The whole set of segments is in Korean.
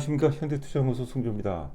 안녕하십니까 현대투자연구소 송조입니다.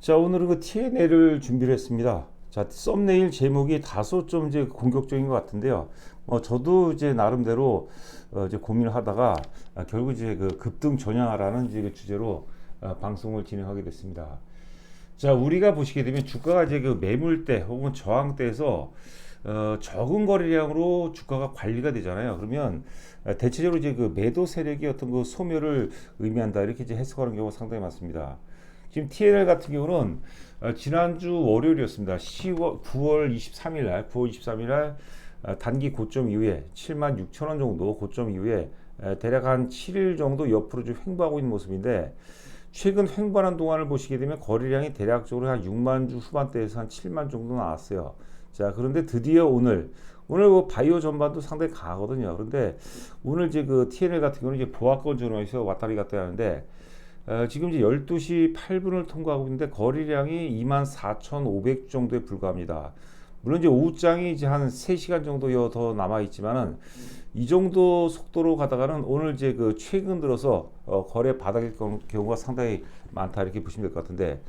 자 오늘은 그 T&L을 준비를 했습니다. 자 썸네일 제목이 다소 좀 이제 공격적인 것 같은데요. 어 저도 이제 나름대로 어 이제 고민을 하다가 아, 결국 이제 그 급등 전향하라는 이제 그 주제로 아, 방송을 진행하게 됐습니다. 자 우리가 보시게 되면 주가가 이제 그 매물대 혹은 저항대에서 어, 적은 거래량으로 주가가 관리가 되잖아요. 그러면 어, 대체적으로 이제 그 매도 세력이 어떤 그 소멸을 의미한다 이렇게 이제 해석하는 경우가 상당히 많습니다. 지금 TNL 같은 경우는 어, 지난주 월요일이었습니다. 10월 9월 23일 날, 9월 23일 날 어, 단기 고점 이후에 7만 6천 원 정도 고점 이후에 에, 대략 한 7일 정도 옆으로 좀 횡보하고 있는 모습인데 최근 횡보하는 동안을 보시게 되면 거래량이 대략적으로 한 6만 주 후반대에서 한 7만 정도 나왔어요. 자, 그런데 드디어 오늘 오늘 뭐 바이오 전반도 상당히 강하거든요. 그런데 오늘 이제 그 TNL 같은 경우는 이제 보합권 전후에서 왔다리 갔다 하는데 어, 지금 이제 12시 8분을 통과하고 있는데 거래량이 24,500 정도에 불과합니다. 물론 이제 오후장이 이제 한 3시간 정도 더 남아 있지만은 이 정도 속도로 가다가는 오늘 이제 그 최근 들어서 어, 거래 바닥일 경우- 경우가 상당히 많다 이렇게 보시면 될 것 같은데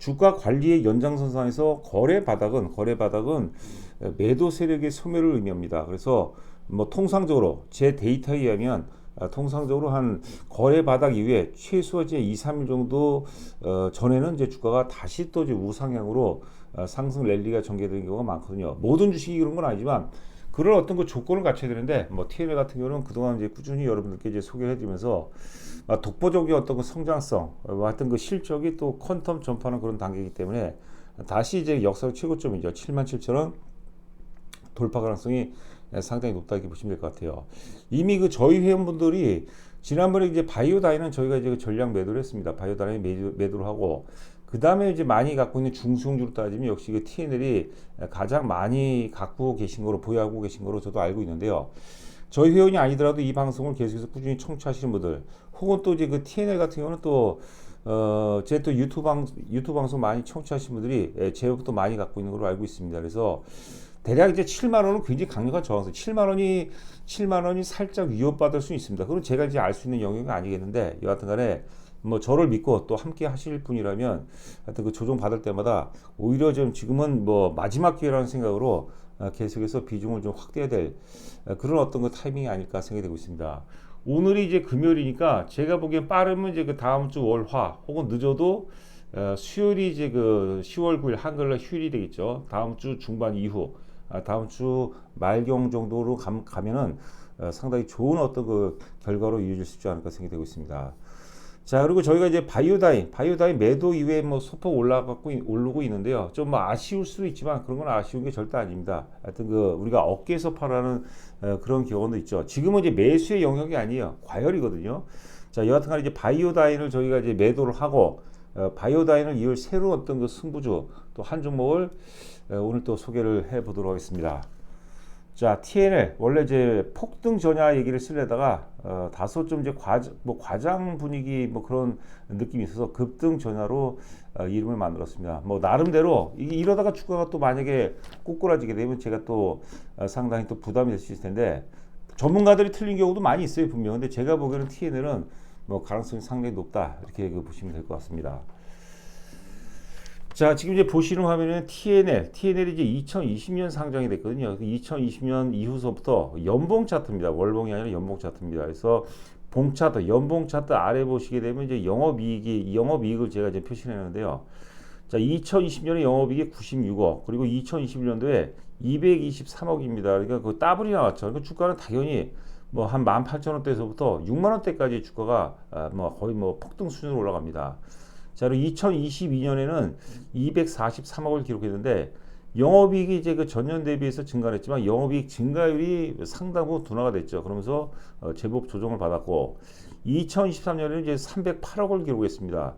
주가 관리의 연장선상에서 거래 바닥은 거래 바닥은 매도 세력의 소멸을 의미합니다. 그래서 뭐 통상적으로 제 데이터에 의하면 아, 통상적으로 한 거래 바닥 이후에 최소 이제 2, 3일 정도 어, 전에는 이제 주가가 다시 또 이제 우상향으로 어, 상승 랠리가 전개되는 경우가 많거든요. 모든 주식이 그런 건 아니지만 그런 어떤 그 조건을 갖춰야 되는데 뭐 TNL 같은 경우는 그동안 이제 꾸준히 여러분들께 이제 소개해 드리면서 아, 독보적인 어떤 그 성장성, 어, 하여튼 그 실적이 또 퀀텀 전파하는 그런 단계이기 때문에 다시 이제 역사 최고점이죠. 7만 7천 원 돌파 가능성이 상당히 높다 이렇게 보시면 될 것 같아요. 이미 그 저희 회원분들이 지난번에 이제 바이오다이는 저희가 이제 그 전략 매도를 했습니다. 바이오다이 매도, 매도를 하고 그 다음에 이제 많이 갖고 있는 중수용주로 따지면 역시 그 TNL이 가장 많이 갖고 계신 거로 보유하고 계신 거로 저도 알고 있는데요. 저희 회원이 아니더라도 이 방송을 계속해서 꾸준히 청취하시는 분들 혹은 또 이제 그 TNL 같은 경우는 또 어, 제 또 유튜브 방, 유튜브 방송 많이 청취하신 분들이 예, 제목도 많이 갖고 있는 걸로 알고 있습니다. 그래서 대략 이제 7만 원은 굉장히 강력한 저항선. 7만 원이 7만 원이 살짝 위협받을 수 있습니다. 그건 제가 이제 알 수 있는 영역이 아니겠는데 여하튼간에 뭐 저를 믿고 또 함께 하실 분이라면 하여튼 그 조정 받을 때마다 오히려 좀 지금은 뭐 마지막 기회라는 생각으로 어, 계속해서 비중을 좀 확대해야 될 어, 그런 어떤 그 타이밍이 아닐까 생각이 되고 있습니다. 오늘이 이제 금요일이니까 제가 보기엔 빠르면 이제 그 다음 주 월화 혹은 늦어도 어, 수요일이 이제 그 10월 9일 한글날 휴일이 되겠죠. 다음 주 중반 이후 아, 다음 주 말경 정도로 감, 가면은 어, 상당히 좋은 어떤 그 결과로 이어질 수 있지 않을까 생각이 되고 있습니다. 자 그리고 저희가 이제 바이오다인 바이오다인 매도 이후에 뭐 소폭 올라가고 있- 오르고 있는데요. 좀 뭐 아쉬울 수도 있지만 그런 건 아쉬운 게 절대 아닙니다. 하여튼 그 우리가 어깨에서 팔아는 어, 그런 경우도 있죠. 지금은 이제 매수의 영역이 아니에요. 과열이거든요. 자 여하튼간 이제 바이오다인을 저희가 이제 매도를 하고 어, 바이오다인을 이을 새로운 어떤 그 승부주 또 한 종목을 어, 오늘 또 소개를 해 보도록 하겠습니다. 자, TNL 원래 이제 폭등 전야 얘기를 쓰려다가 어, 다소 좀 이제 과, 뭐 과장 분위기 뭐 그런 느낌이 있어서 급등 전야로 어, 이름을 만들었습니다. 뭐 나름대로 이- 이러다가 주가가 또 만약에 꼬꾸라지게 되면 제가 또 어, 상당히 또 부담이 될 수 있을 텐데 전문가들이 틀린 경우도 많이 있어요 분명. 근데 제가 보기에는 TNL은 뭐 가능성이 상당히 높다 이렇게 그 보시면 될 것 같습니다. 자, 지금 이제 보시는 화면에는 TNL, TNL이 이제 2020년 상장이 됐거든요. 2020년 이후서부터 연봉 차트입니다. 월봉이 아니라 연봉 차트입니다. 그래서 봉 차트, 연봉 차트 아래 보시게 되면 이제 영업이익이 영업이익을 제가 이제 표시해 놨는데요. 자, 2020년에 영업이익이 96억, 그리고 2021년도에 223억입니다. 그러니까 그 더블이 나왔죠. 그러니까 주가는 당연히 뭐한 18,000원대에서부터 6만 원대까지 주가가 아, 뭐 거의 뭐 폭등 수준으로 올라갑니다. 자, 그리고 2022년에는 243억을 기록했는데 영업이익이 이제 그 전년 대비해서 증가했지만 영업이익 증가율이 상당 부분 둔화가 됐죠. 그러면서 어, 제법 조정을 받았고 2023년에는 이제 308억을 기록했습니다.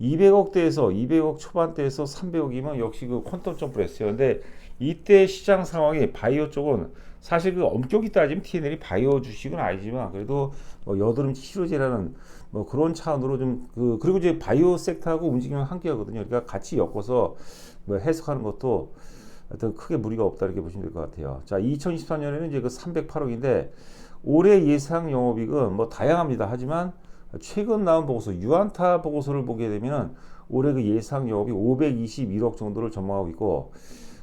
200억대에서 200억 초반대에서 300억이면 역시 그 퀀텀 점프를 했어요. 근데 이때 시장 상황이 바이오 쪽은 사실 그 엄격히 따지면 TNL이 바이오 주식은 아니지만 그래도 뭐 여드름 치료제라는 뭐 그런 차원으로 좀 그 그리고 이제 바이오 섹터하고 움직이면 함께하거든요. 그러니까 같이 엮어서 뭐 해석하는 것도 하여튼 크게 무리가 없다 이렇게 보시면 될 것 같아요. 자, 2024년에는 이제 그 308억인데 올해 예상 영업이익은 뭐 다양합니다. 하지만 최근 나온 보고서 유안타 보고서를 보게 되면 올해 그 예상 영업이 521억 정도를 전망하고 있고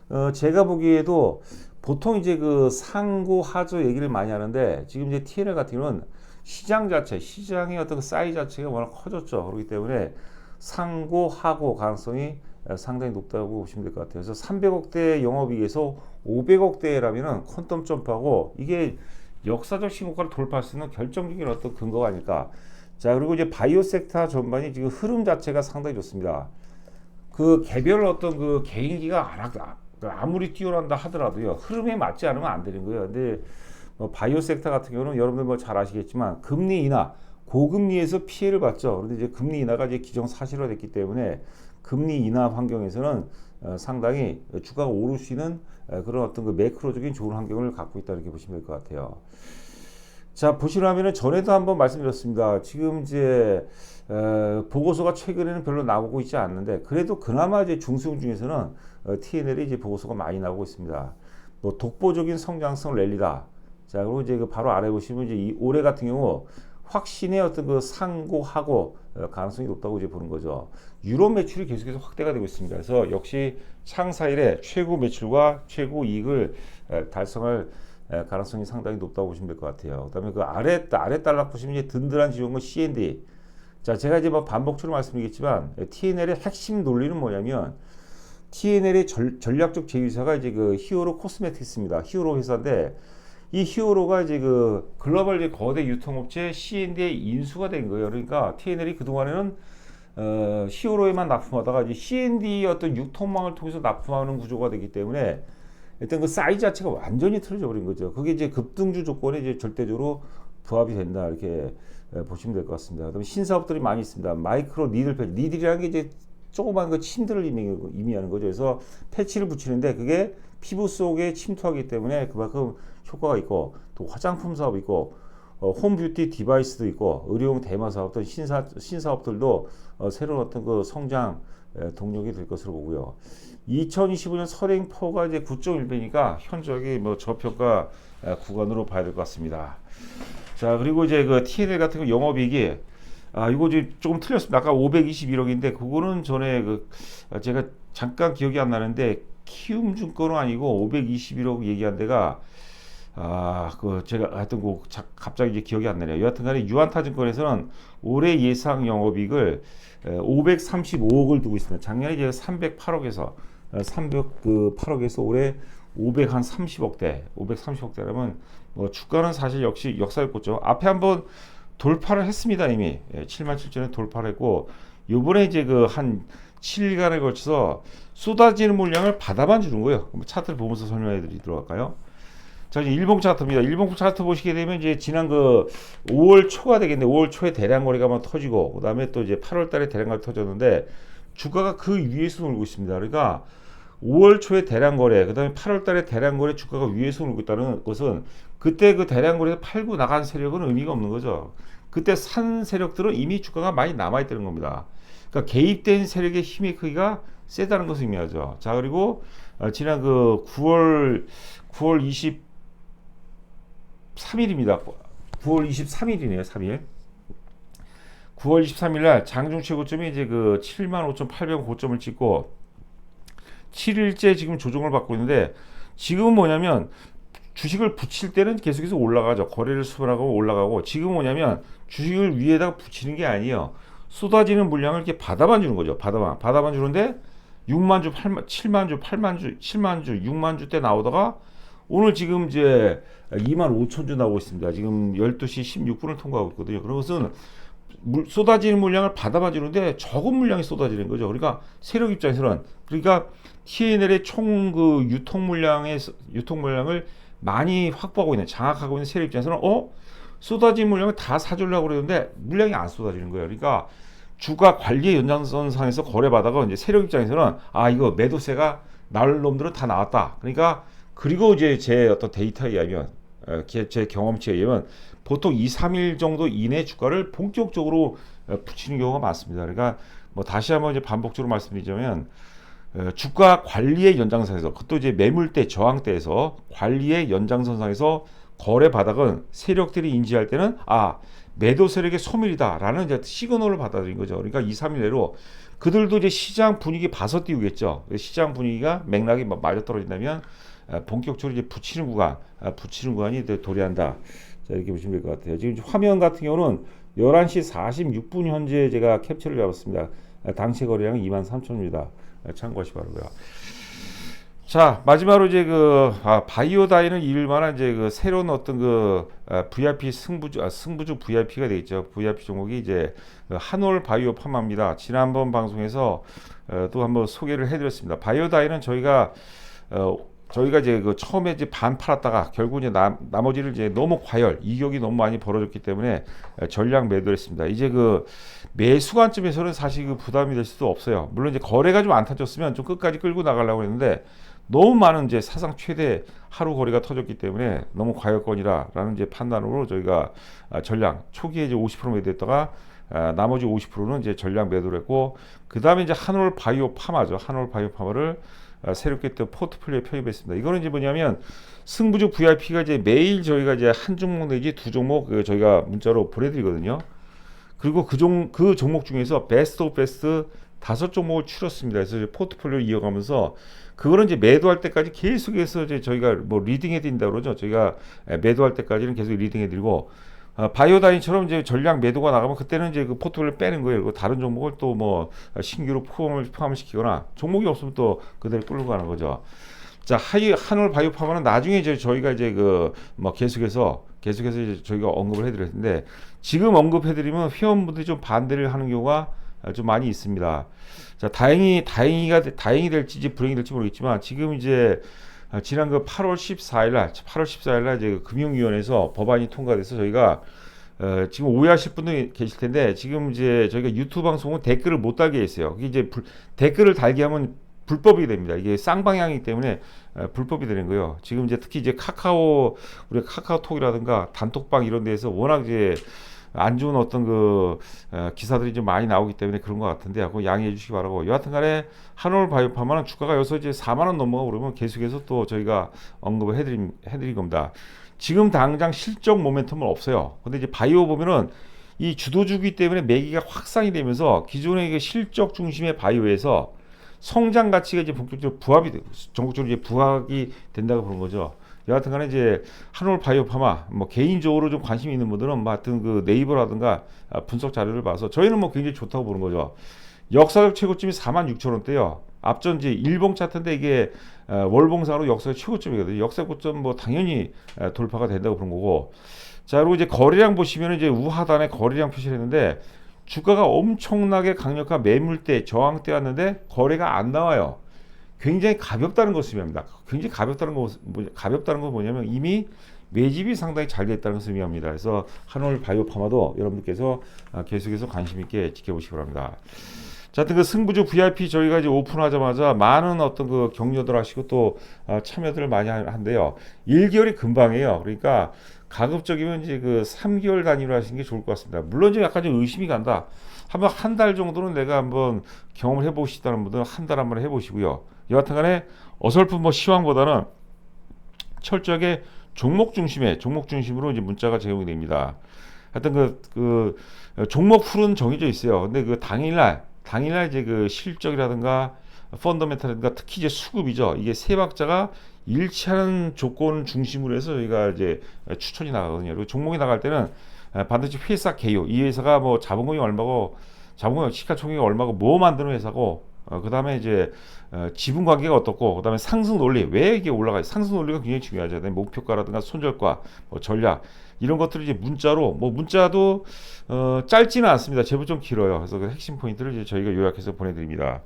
어, 제가 보기에도 보통 이제 그 상고 하저 얘기를 많이 하는데 지금 이제 TNL 같은 경우는 시장 자체, 시장의 어떤 그 사이즈 자체가 워낙 커졌죠. 그렇기 때문에 상고 하고 가능성이 상당히 높다고 보시면 될 것 같아요. 그래서 300억대 영업이익에서 500억대라면은 퀀텀 점프하고 이게 역사적 신고가를 돌파할 수 있는 결정적인 어떤 근거가 아닐까. 자, 그리고 이제 바이오 섹터 전반이 지금 흐름 자체가 상당히 좋습니다. 그 개별 어떤 그 개인기가 안 하- 아무리 뛰어난다 하더라도요 흐름에 맞지 않으면 안 되는 거예요. 근데 뭐 바이오 섹터 같은 경우는 여러분들 뭐 잘 아시겠지만 금리 인하 고금리에서 피해를 봤죠. 그런데 이제 금리 인하가 이제 기정 사실화됐기 때문에 금리 인하 환경에서는 어, 상당히 주가가 오를 수 있는 어, 그런 어떤 그 매크로적인 좋은 환경을 갖고 있다 이렇게 보시면 될 것 같아요. 자 보시라면은 전에도 한번 말씀드렸습니다. 지금 이제 어, 보고서가 최근에는 별로 나오고 있지 않는데 그래도 그나마 이제 중소형 중에서는 어, TNL이 이제 보고서가 많이 나오고 있습니다. 뭐 독보적인 성장성 랠리다. 자 그리고 이제 그 바로 아래 보시면 이제 이 올해 같은 경우 확신의 어떤 그 상고하고 어, 가능성이 높다고 이제 보는 거죠. 유럽 매출이 계속해서 확대가 되고 있습니다. 그래서 역시 창사 일에 최고 매출과 최고 이익을 에, 달성할 에, 가능성이 상당히 높다고 보시면 될 것 같아요. 그다음에 그 아래 아래 달락 보시면 이제 든든한 지원은 C&D. 자, 제가 이제 뭐 반복적으로 말씀드리겠지만 TNL의 핵심 논리는 뭐냐면 TNL의 전, 전략적 제휴사가 이제 그 히어로 코스메틱스입니다. 히어로 회사인데 이 히어로가 이제 그 글로벌 거대 유통업체 C&D의 인수가 된 거예요. 그러니까 TNL이 그 동안에는 어, 히어로에만 납품하다가 이제 C&D 어떤 유통망을 통해서 납품하는 구조가 되기 때문에 일단 그 사이즈 자체가 완전히 틀어져 버린 거죠. 그게 이제 급등주 조건에 이제 절대적으로 부합이 된다 이렇게 에, 보시면 될 것 같습니다. 그다음에 신사업들이 많이 있습니다. 마이크로 니들 패치, 니들이라는 게 이제 조그만 그 침들을 의미, 의미 하는 거죠. 그래서 패치를 붙이는데 그게 피부 속에 침투하기 때문에 그만큼 효과가 있고 또 화장품 사업 있고 어, 홈뷰티 디바이스도 있고 의료용 대마 사업들 신사 신사업들도 어, 새로운 어떤 그 성장 에, 동력이 될 것으로 보고요. 2025년 설행포가 이제 9.1배니까 현저하게 뭐 저평가 에, 구간으로 봐야 될 것 같습니다. 자 그리고 이제 그 TNL 같은 거 영업이익이 아 이거 조금 틀렸습니다. 아까 521억인데 그거는 전에 그 아, 제가 잠깐 기억이 안 나는데 키움증권은 아니고 521억 얘기한 데가 아, 그 제가 하여튼 그 자- 갑자기 이제 기억이 안 나네요. 여하튼간에 유한타증권에서는 올해 예상 영업이익을 535억을 두고 있습니다. 작년에 이제 308억에서 308억에서 올해 530억대, 530억대라면 뭐 주가는 사실 역시 역사를 꽂죠. 앞에 한번 돌파를 했습니다 이미 7만 7천에 돌파를 했고 요번에 이제 그 한 7일간에 걸쳐서 쏟아지는 물량을 받아만 주는 거예요. 차트를 보면서 설명해 드리도록 할까요? 자, 이제 일봉 차트입니다. 일봉 차트 보시게 되면 이제 지난 그 5월 초가 되겠네. 5월 초에 대량 거래가 한번 터지고 그다음에 또 이제 8월 달에 대량 거래 터졌는데 주가가 그 위에서 놀고 있습니다. 그러니까 5월 초에 대량 거래, 그다음에 8월 달에 대량 거래 주가가 위에서 놀고 있다는 것은 그때 그 대량 거래에서 팔고 나간 세력은 의미가 없는 거죠. 그때 산 세력들은 이미 주가가 많이 남아 있다는 겁니다. 그러니까 개입된 세력의 힘의 크기가 세다는 것을 의미하죠. 자, 그리고 어, 지난 그 9월 9월 20 3일입니다. 9월 23일이네요. 3일. 9월 23일 날 장중 최고점이 이제 그 75,800 고점을 찍고 7일째 지금 조정을 받고 있는데 지금은 뭐냐면 주식을 붙일 때는 계속해서 올라가죠. 거래를 수반하고 올라가고 지금 뭐냐면 주식을 위에다가 붙이는 게 아니에요. 쏟아지는 물량을 이렇게 받아만 주는 거죠. 받아만 받아만 주는데 6만 주, 8만, 7만 주, 8만 주, 7만 주, 6만 주 때 나오다가 오늘 지금 이제 2만 5천 주 나오고 있습니다. 지금 12시 16분을 통과하고 있거든요. 그런 것은 물, 쏟아지는 물량을 받아만 주는데 적은 물량이 쏟아지는 거죠. 그러니까 세력 입장에서는 그러니까 TNL의 총 그 유통 물량의 유통 물량을 많이 확보하고 있는 장악하고 있는 세력 입장에서는 어 쏟아진 물량을 다 사주려고 그러는데 물량이 안 쏟아지는 거예요. 그러니까 주가 관리의 연장선상에서 거래받아가 이제 세력 입장에서는 아 이거 매도세가 나올 놈들은 다 나왔다. 그러니까 그리고 이제 제 어떤 데이터에 의하면 어, 제- 제 경험치에 의하면 보통 2, 3일 정도 이내 주가를 본격적으로 어, 붙이는 경우가 많습니다. 그러니까 뭐 다시 한번 이제 반복적으로 말씀드리자면 어, 주가 관리의 연장선에서 그것도 이제 매물대 저항대에서 관리의 연장선상에서 거래 바닥은 세력들이 인지할 때는 아 매도 세력의 소멸이다라는 이제 시그널을 받아들인 거죠. 그러니까 2, 3일 내로 그들도 이제 시장 분위기 봐서 띄우겠죠. 시장 분위기가 맥락이 막 맞아 떨어진다면 아, 본격적으로 이제 붙이는 구간, 아, 붙이는 구간이 도래한다. 자 이렇게 보시면 될 것 같아요. 지금 화면 같은 경우는 11시 46분 현재 제가 캡처를 잡았습니다. 아, 당시 거래량은 23,000입니다. 참고하시 기 바라고요. 자 마지막으로 이제 그 아, 바이오다이는 일만한 이제 그 새로운 어떤 그 아, VIP 승부주 아, 승부주 VIP가 되겠죠. VIP 종목이 이제 그 한올 바이오 파마입니다. 지난번 방송에서 어, 또 한번 소개를 해드렸습니다. 바이오다이는 저희가 어, 저희가 이제 그 처음에 이제 반 팔았다가 결국 이제 나, 나머지를 이제 너무 과열 이격이 너무 많이 벌어졌기 때문에 전량 매도를 했습니다. 이제 그 매수 관점에서는 사실 그 부담이 될 수도 없어요. 물론 이제 거래가 좀안 타졌으면 좀 끝까지 끌고 나가려고 했는데 너무 많은 이제 사상 최대 하루 거래가 터졌기 때문에 너무 과열권이라라는 이제 판단으로 저희가 아, 전량 초기에 이제 50% 매도했다가 아, 나머지 50%는 이제 전량 매도를 했고 그 다음에 이제 한올 바이오 파마죠. 한올 바이오 파마를 아, 새롭게 또 포트폴리오에 편입했습니다. 이거는 이제 뭐냐면 승부주 VIP가 이제 매일 저희가 이제 한 종목 내지 두 종목 그 저희가 문자로 보내드리거든요. 그리고 그 종, 그 종목 중에서 베스트 오브 베스트 다섯 종목을 추렸습니다. 그래서 이제 포트폴리오를 이어가면서 그거는 이제 매도할 때까지 계속해서 이제 저희가 뭐 리딩해 드린다 그러죠. 저희가 매도할 때까지는 계속 리딩해 드리고 어, 바이오다인처럼 이제 전량 매도가 나가면 그때는 이제 그 포트를 빼는 거예요. 그리고 다른 종목을 또 뭐 신규로 포함을 포함시키거나 종목이 없으면 또 그대로 끌고 가는 거죠. 자, 하이 한올 바이오 파마는 나중에 이제 저희가 이제 그 뭐 계속해서 계속해서 이제 저희가 언급을 해드릴 텐데 지금 언급해드리면 회원분들이 좀 반대를 하는 경우가 좀 많이 있습니다. 자, 다행히 다행이가 다행이 될지 불행이 될지 모르겠지만 지금 이제 아, 지난 그 8월 14일 날, 8월 14일 날 이제 그 금융위원회에서 법안이 통과돼서 저희가 어, 지금 오해하실 분도 계실 텐데 지금 이제 저희가 유튜브 방송은 댓글을 못 달게 했어요. 그게 이제 불, 댓글을 달게 하면 불법이 됩니다. 이게 쌍방향이기 때문에 어, 불법이 되는 거예요. 지금 이제 특히 이제 카카오 우리 카카오톡이라든가 단톡방 이런 데에서 워낙 이제 안 좋은 어떤 그 어, 기사들이 좀 많이 나오기 때문에 그런 것 같은데 그 양해해 주시기 바라고 여하튼간에 한올 바이오파마는 주가가 여기서 이제 4만 원 넘어가 그러면 계속해서 또 저희가 언급을 해드린 해드린 겁니다. 지금 당장 실적 모멘텀은 없어요. 근데 이제 바이오 보면은 이 주도주기 때문에 매기가 확산이 되면서 기존의 그 실적 중심의 바이오에서 성장 가치가 이제 본격적으로 부합이 전국적으로 이제 부합이 된다고 그런 거죠. 여하튼간에 이제 한올 바이오파마 뭐 개인적으로 좀 관심 있는 분들은 뭐 하여튼 그 네이버라든가 아, 분석 자료를 봐서 저희는 뭐 굉장히 좋다고 보는 거죠. 역사적 최고점이 4만 6천 원대요. 앞전 이제 일봉 차트인데 이게 어, 월봉사로 역사적 최고점이거든요. 역사 고점 뭐 당연히 돌파가 된다고 그런 거고. 자 그리고 이제 거래량 보시면 이제 우하단에 거래량 표시를 했는데 주가가 엄청나게 강력한 매물대 저항대 왔는데 거래가 안 나와요. 굉장히 가볍다는 것을 의미합니다. 굉장히 가볍다는 거 뭐, 가볍다는 건 뭐냐면 이미 매집이 상당히 잘 됐다는 것을 의미합니다. 그래서 한올 바이오 파마도 여러분들께서 아, 계속해서 관심 있게 지켜보시기 바랍니다. 자, 그 승부주 VIP 저희가 이제 오픈하자마자 많은 어떤 그 격려들 하시고 또 아, 참여들을 많이 한대요. 1개월이 금방이에요. 그러니까 가급적이면 이제 그 3개월 단위로 하시는 게 좋을 것 같습니다. 물론 좀 약간 좀 의심이 간다. 한번 한 달 정도는 내가 한번 경험을 해보고 싶다는 분들은 한 달 한번 해보시고요. 여하튼간에 어설픈 뭐 시황보다는 철저하게 종목 중심의 종목 중심으로 이제 문자가 제공이 됩니다. 하여튼 그, 그 종목 풀은 정해져 있어요. 근데 그 당일날 당일날 이제 그 실적이라든가 펀더멘탈이라든가 특히 이제 수급이죠. 이게 세 박자가 일치하는 조건 중심으로 해서 저희가 이제 추천이 나가거든요. 그리고 종목이 나갈 때는 반드시 회사 개요. 이 회사가 뭐 자본금이 얼마고 자본금 시가총액이 얼마고 뭐 만드는 회사고 어, 그 다음에 이제 어, 지분 관계가 어떻고 그 다음에 상승 논리 왜 이게 올라가요? 상승 논리가 굉장히 중요하잖아요. 목표가라든가 손절가, 뭐 전략 이런 것들을 이제 문자로 뭐 문자도 어, 짧지는 않습니다. 제법 좀 길어요. 그래서 그 핵심 포인트를 이제 저희가 요약해서 보내드립니다.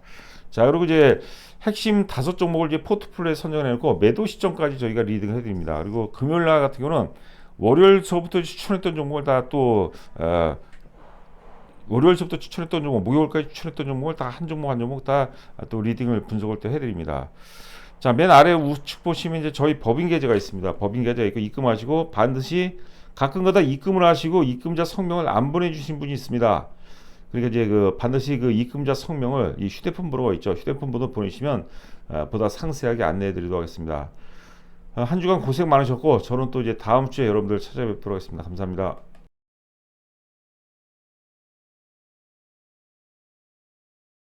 자 그리고 이제 핵심 다섯 종목을 이제 포트폴리오에 선정해놓고 매도 시점까지 저희가 리딩을 해드립니다. 그리고 금요일 날 같은 경우는 월요일서부터 추천했던 종목을 다또 어, 월요일서부터 추천했던 종목, 목요일까지 추천했던 종목을 다 한 종목 한 종목 다 또 리딩을 분석을 또 해드립니다. 자, 맨 아래 우측 보시면 이제 저희 법인 계좌가 있습니다. 법인 계좌 있고 입금하시고 반드시 가끔가다 입금을 하시고 입금자 성명을 안 보내주신 분이 있습니다. 그러니까 이제 그 반드시 그 입금자 성명을 이 휴대폰 번호가 있죠. 휴대폰 번호 보내시면 어, 보다 상세하게 안내해드리도록 하겠습니다. 어, 한 주간 고생 많으셨고 저는 또 이제 다음 주에 여러분들 찾아뵙도록 하겠습니다. 감사합니다.